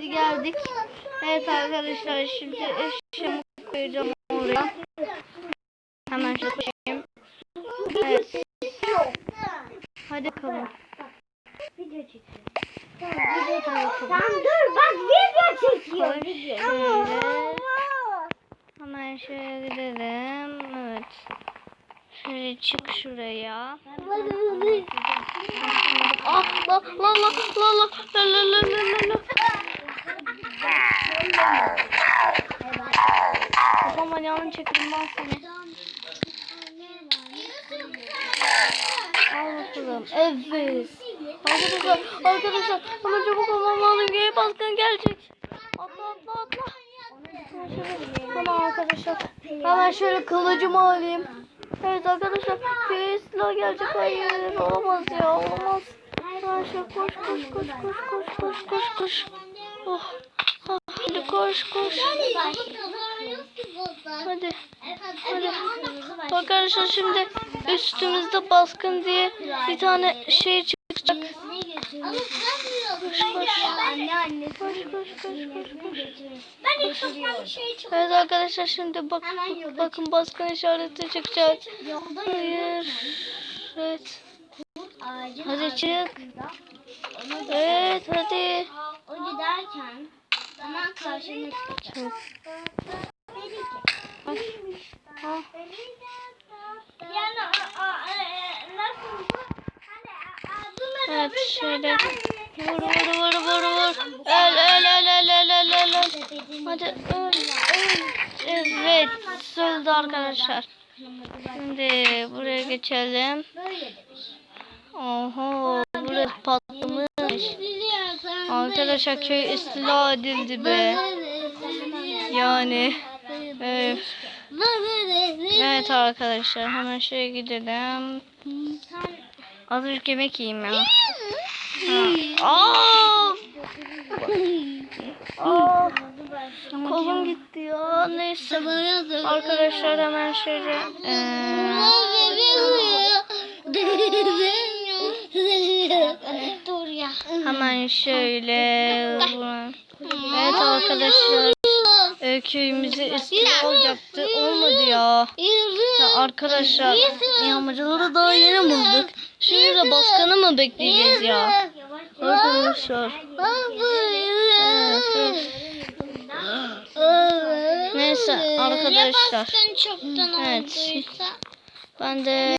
şimdi geldik. Evet arkadaşlar şimdi eşyamı koyacağım oraya. Hemen şöyle koyayım. Evet. Hadi bakalım. Video çekiyor. Tamam dur bak video çekiyor. Şöyle. Hemen şöyle gidelim. Evet. Şöyle çık şuraya. Ah la la la la la la la la. Ayağını çekelim ben seni. Al bakalım. Evet. Arkadaşlar, arkadaşlar hemen çabuk olmam lazım. Geri baskın gelecek. Atla atla atla. Tamam arkadaşlar. Hemen şöyle kılıcımı alayım. Evet arkadaşlar. Fiesla gelecek. Hayır olamaz ya olamaz. Şöyle koş koş koş koş koş koş koş koş. Oh. Ah, Hadi koş koş. Hadi. Hadi. Arkadaşlar şimdi üstümüzde baskın diye bir tane şey çıkacak. Koş koş. Koş koş koş koş koş. Şey Evet arkadaşlar şimdi bak bakın baskın işareti çıkacak. Hayır. Evet. Hadi çık. Evet hadi. O giderken hemen karşına çıkacak. Ah. E, nasıl bu? Hani Evet şöyle. Vur vur vur vur vur. El el el el el el el. Hadi öl öl. Evet söyledi arkadaşlar. Şimdi buraya geçelim. Oho burası patlamış. Arkadaşlar köy istila edildi be. Yani. Evet. Evet arkadaşlar hemen şuraya gidelim. Azıcık yemek yiyeyim ya. Aa! Aa! Kolum gitti ya. Neyse. Arkadaşlar hemen şöyle ya. hemen şöyle Evet arkadaşlar e, köyümüze istila olacaktı. Olmadı ya. Ya arkadaşlar yağmacıları daha yeni bulduk. Şimdi de baskını mı bekleyeceğiz ya? Arkadaşlar. Evet. Neyse arkadaşlar. Evet. Ben de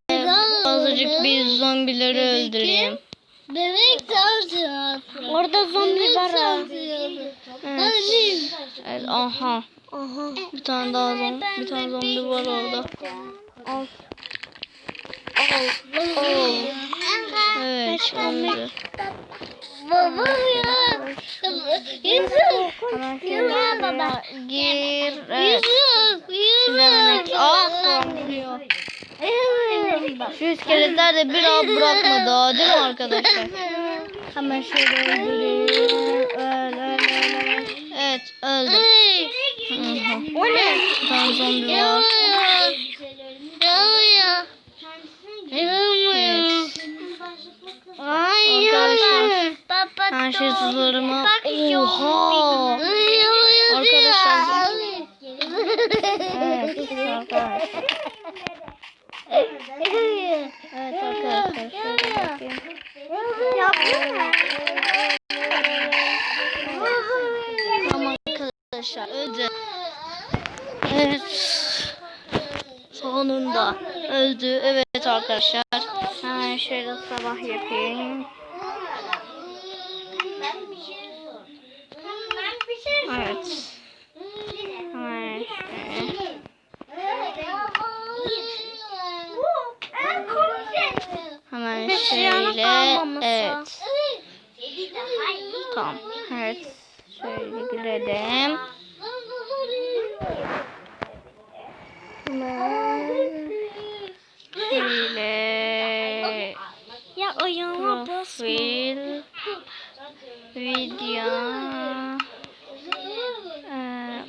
azıcık bir zombileri öldüreyim. Bebek tarzı. Orada zombi var. Evet. evet aha. Aha. Bir tane daha zombi, bir tane zombi var orada. Al. Al. Al. Evet, öldü. Baba ya. Şöyle baba. gir. Evet. Yusuf. Şimdi hemen ah vuruyor. Şu iskeletler de bir an bırakmadı ha, değil mi arkadaşlar? Hemen şöyle öldüreyim. Öl, öl, öl. Evet, öldüm. O ne? Tane zombi var. Arkadaşlar. Her şey şu- Oha. Arkadaşlar. Evet, arkadaşlar. Evet arkadaşlar. Şöyle bakayım. Tamam arkadaşlar öldü. Evet. Sonunda öldü. Evet arkadaşlar. Hemen şöyle sabah yapayım. Evet. Hemen şöyle. Hemen şöyle. Evet. Tamam. Evet. Şöyle girelim. Hemen şöyle. Ya ayağıma basma. Profil. Video. Ee.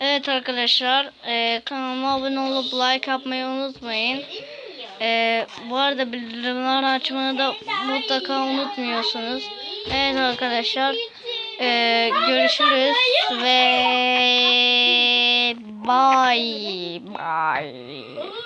Evet arkadaşlar e, kanalıma abone olup like yapmayı unutmayın. Ee, bu arada bildirimleri açmayı da mutlaka unutmuyorsunuz. Evet arkadaşlar. ee, görüşürüz ve bye bye.